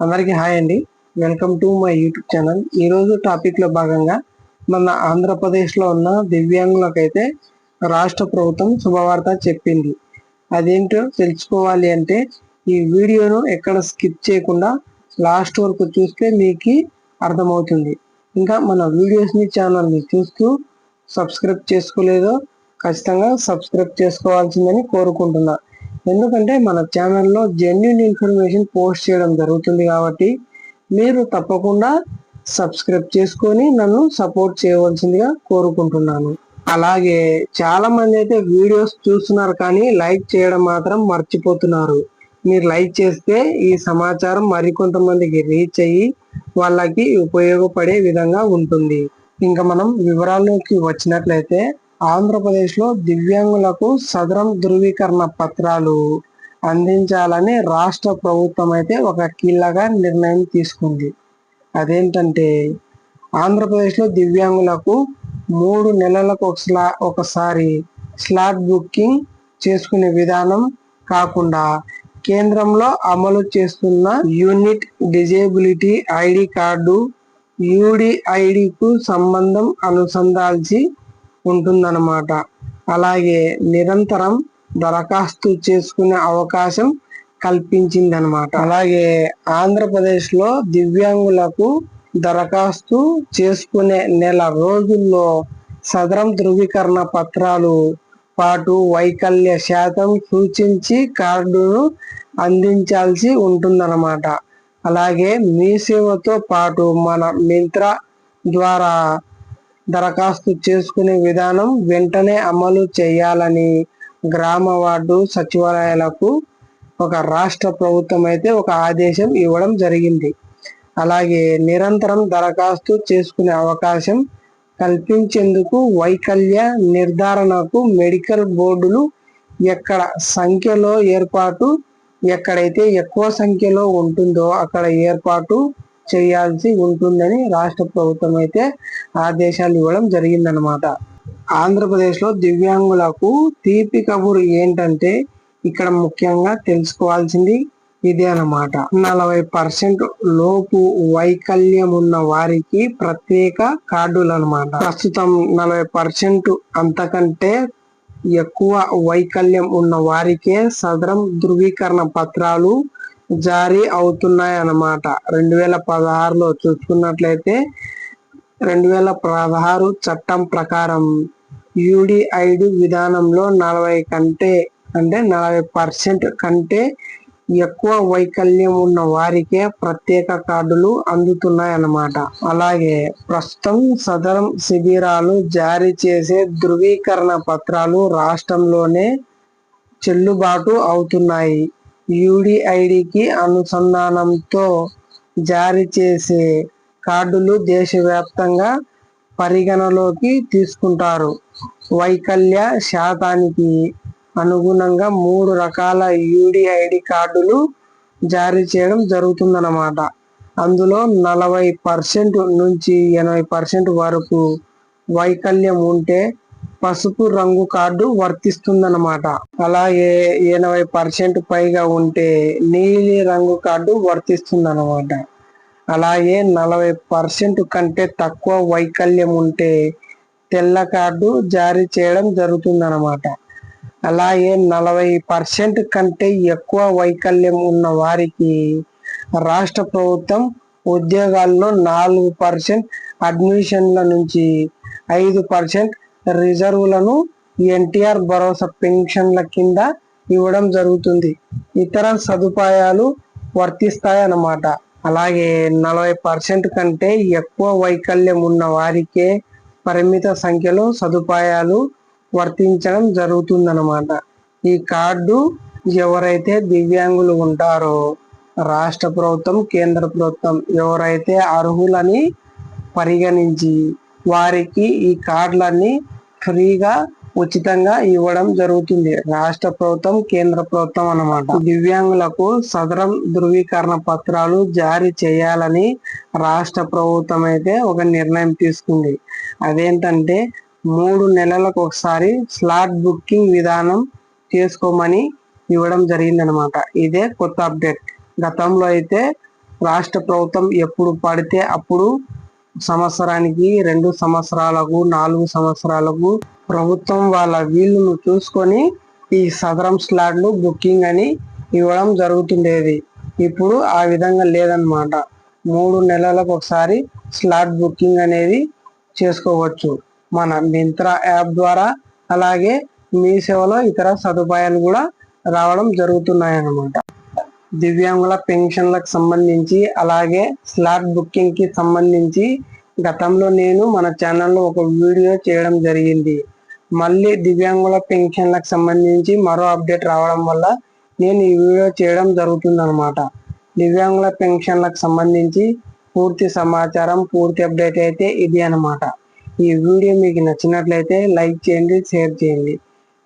అందరికీ హాయ్ అండి. Welcome to my YouTube channel. ఈరోజు టాపిక్లో భాగంగా మన ఆంధ్రప్రదేశ్లో ఉన్న దివ్యాంగులకైతే రాష్ట్ర ప్రభుత్వం శుభవార్త చెప్పింది. అదేంటో తెలుసుకోవాలి అంటే ఈ వీడియోను ఎక్కడ స్కిప్ చేయకుండా లాస్ట్ వరకు చూస్తే మీకు అర్థమవుతుంది. ఇంకా మన వీడియోస్ని ఛానల్ని చూస్తూ సబ్స్క్రైబ్ చేసుకోలేదో ఖచ్చితంగా సబ్స్క్రైబ్ చేసుకోవాల్సిందని కోరుకుంటున్నా. ఎందుకంటే మన ఛానల్లో జెన్యున్ ఇన్ఫర్మేషన్ పోస్ట్ చేయడం జరుగుతుంది కాబట్టి మీరు తప్పకుండా సబ్స్క్రైబ్ చేసుకొని నన్ను సపోర్ట్ చేయవలసిందిగా కోరుకుంటున్నాను. అలాగే చాలా మంది అయితే వీడియోస్ చూస్తున్నారు కానీ లైక్ చేయడం మాత్రం మర్చిపోతున్నారు. మీరు లైక్ చేస్తే ఈ సమాచారం మరికొంతమందికి రీచ్ అయ్యి వాళ్ళకి ఉపయోగపడే విధంగా ఉంటుంది. ఇంకా మనం వివరాల్లోకి వచ్చినట్లయితే ఆంధ్రప్రదేశ్లో దివ్యాంగులకు సదరం ధృవీకరణ పత్రాలు అందించాలని రాష్ట్ర ప్రభుత్వం అయితే ఒక కీలక నిర్ణయం తీసుకుంది. అదేంటంటే ఆంధ్రప్రదేశ్లో దివ్యాంగులకు మూడు నెలలకు ఒకసా ఒకసారి స్లాట్ బుకింగ్ చేసుకునే విధానం కాకుండా కేంద్రంలో అమలు చేస్తున్న యూనిట్ డిజేబిలిటీ ఐడి కార్డు యూడిఐడికు సంబంధం అనుసంధాల్చి ఉంటుందన్నమాట. అలాగే నిరంతరం దరఖాస్తు చేసుకునే అవకాశం కల్పించిందనమాట అలాగే ఆంధ్రప్రదేశ్లో దివ్యాంగులకు దరఖాస్తు చేసుకునే నెల రోజుల్లో సదరం ధృవీకరణ పత్రాలు పాటు వైకల్య శాతం సూచించి కార్డును అందించాల్సి ఉంటుందన్నమాట. అలాగే మీ సేవతో పాటు మన మింత్రా ద్వారా దరఖాస్తు చేసుకునే విధానం వెంటనే అమలు చేయాలని గ్రామ వార్డు సచివాలయాలకు ఒక రాష్ట్ర ప్రభుత్వం అయితే ఒక ఆదేశం ఇవ్వడం జరిగింది. అలాగే నిరంతరం దరఖాస్తు చేసుకునే అవకాశం కల్పించేందుకు వైకల్య నిర్ధారణకు మెడికల్ బోర్డులు ఎక్కడ సంఖ్యలో ఏర్పాటు ఎక్కడైతే ఎక్కువ సంఖ్యలో ఉంటుందో అక్కడ ఏర్పాటు చేయాల్సి ఉంటుందని రాష్ట్ర ప్రభుత్వం అయితే ఆదేశాలు ఇవ్వడం జరిగిందనమాట ఆంధ్రప్రదేశ్లో దివ్యాంగులకు తీపి కబురు ఏంటంటే ఇక్కడ ముఖ్యంగా తెలుసుకోవాల్సింది ఇదే అన్నమాట. నలభై పర్సెంట్ లోపు వైకల్యం ఉన్న వారికి ప్రత్యేక కార్డులు అనమాట ప్రస్తుతం నలభై పర్సెంట్ అంతకంటే ఎక్కువ వైకల్యం ఉన్న వారికే సదరం ధృవీకరణ పత్రాలు జారీ అవుతున్నాయి అన్నమాట రెండు వేల పదహారులో చూసుకున్నట్లయితే రెండు వేల పదహారు చట్టం ప్రకారం యూడిఐడి విధానంలో నలభై కంటే అంటే నలభై పర్సెంట్ కంటే ఎక్కువ వైకల్యం ఉన్న వారికే ప్రత్యేక కార్డులు అందుతున్నాయి అన్నమాట అలాగే ప్రస్తుతం సదరం శిబిరాలు జారీ చేసే ధృవీకరణ పత్రాలు రాష్ట్రంలోనే చెల్లుబాటు అవుతున్నాయి. యూడిఐడికి అనుసంధానంతో జారీ చేసే కార్డులు దేశవ్యాప్తంగా పరిగణలోకి తీసుకుంటారు. వైకల్య శాతానికి అనుగుణంగా మూడు రకాల యూడిఐడి కార్డులు జారీ చేయడం జరుగుతుందన్నమాట. అందులో నలభై పర్సెంట్ నుంచి ఎనభై పర్సెంట్ వరకు వైకల్యం ఉంటే పసుపు రంగు కార్డు వర్తిస్తుందన్నమాట. అలాగే ఎనభై పర్సెంట్ పైగా ఉంటే నీలి రంగు కార్డు వర్తిస్తుందన్నమాట. అలాగే నలభై పర్సెంట్ కంటే తక్కువ వైకల్యం ఉంటే తెల్ల కార్డు జారీ చేయడం జరుగుతుందన్నమాట. అలాగే నలభై పర్సెంట్ కంటే ఎక్కువ వైకల్యం ఉన్న వారికి రాష్ట్ర ప్రభుత్వం ఉద్యోగాల్లో నాలుగు పర్సెంట్ అడ్మిషన్ల నుంచి ఐదు పర్సెంట్ రిజర్వులను ఎన్టీఆర్ భరోసా పెన్షన్ల కింద ఇవ్వడం జరుగుతుంది. ఇతర సదుపాయాలు వర్తిస్తాయన్నమాట. అలాగే నలభై పర్సెంట్ కంటే ఎక్కువ వైకల్యం ఉన్న వారికే పరిమిత సంఖ్యలో సదుపాయాలు వర్తించడం జరుగుతుందన్నమాట. ఈ కార్డు ఎవరైతే దివ్యాంగులు ఉంటారో రాష్ట్ర ప్రభుత్వం కేంద్ర ప్రభుత్వం ఎవరైతే అర్హులని పరిగణించి వారికి ఈ కార్డులన్నీ ఫ్రీగా ఉచితంగా ఇవ్వడం జరుగుతుంది. రాష్ట్ర ప్రభుత్వం కేంద్ర ప్రభుత్వం అన్నమాట. దివ్యాంగులకు సదరం ధృవీకరణ పత్రాలు జారీ చేయాలని రాష్ట్ర ప్రభుత్వం అయితే ఒక నిర్ణయం తీసుకుంది. అదేంటంటే మూడు నెలలకు ఒకసారి స్లాట్ బుకింగ్ విధానం చేసుకోమని ఇవ్వడం జరిగిందనమాట ఇదే కొత్త అప్డేట్. గతంలో అయితే రాష్ట్ర ప్రభుత్వం ఎప్పుడు పడితే అప్పుడు సంవత్సరానికి రెండు సంవత్సరాలకు నాలుగు సంవత్సరాలకు ప్రభుత్వం వాళ్ళ వీళ్ళను చూసుకొని ఈ సదరం స్లాట్లు బుకింగ్ అని ఇవ్వడం జరుగుతుండేది. ఇప్పుడు ఆ విధంగా లేదన్నమాట. మూడు నెలలకు ఒకసారి స్లాట్ బుకింగ్ అనేది చేసుకోవచ్చు. మన మింత్రా యాప్ ద్వారా అలాగే మీ సేవలో ఇతర సదుపాయాలు కూడా రావడం జరుగుతున్నాయి అన్నమాట దివ్యాంగుల పెన్షన్లకు సంబంధించి అలాగే స్లాట్ బుకింగ్కి సంబంధించి గతంలో నేను మన ఛానల్లో ఒక వీడియో చేయడం జరిగింది. మళ్ళీ దివ్యాంగుల పెన్షన్లకు సంబంధించి మరో అప్డేట్ రావడం వల్ల నేను ఈ వీడియో చేయడం జరుగుతుందనమాట దివ్యాంగుల పెన్షన్లకు సంబంధించి పూర్తి సమాచారం పూర్తి అప్డేట్ అయితే ఇది అనమాట ఈ వీడియో మీకు నచ్చినట్లయితే లైక్ చేయండి షేర్ చేయండి.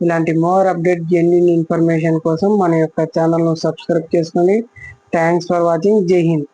ఇలాంటి మోర్ అప్డేట్ జెన్యున్ ఇన్ఫర్మేషన్ కోసం మన యొక్క ఛానల్ను సబ్స్క్రైబ్ చేసుకోండి థ్యాంక్స్ ఫర్ వాచింగ్. జై హింద్.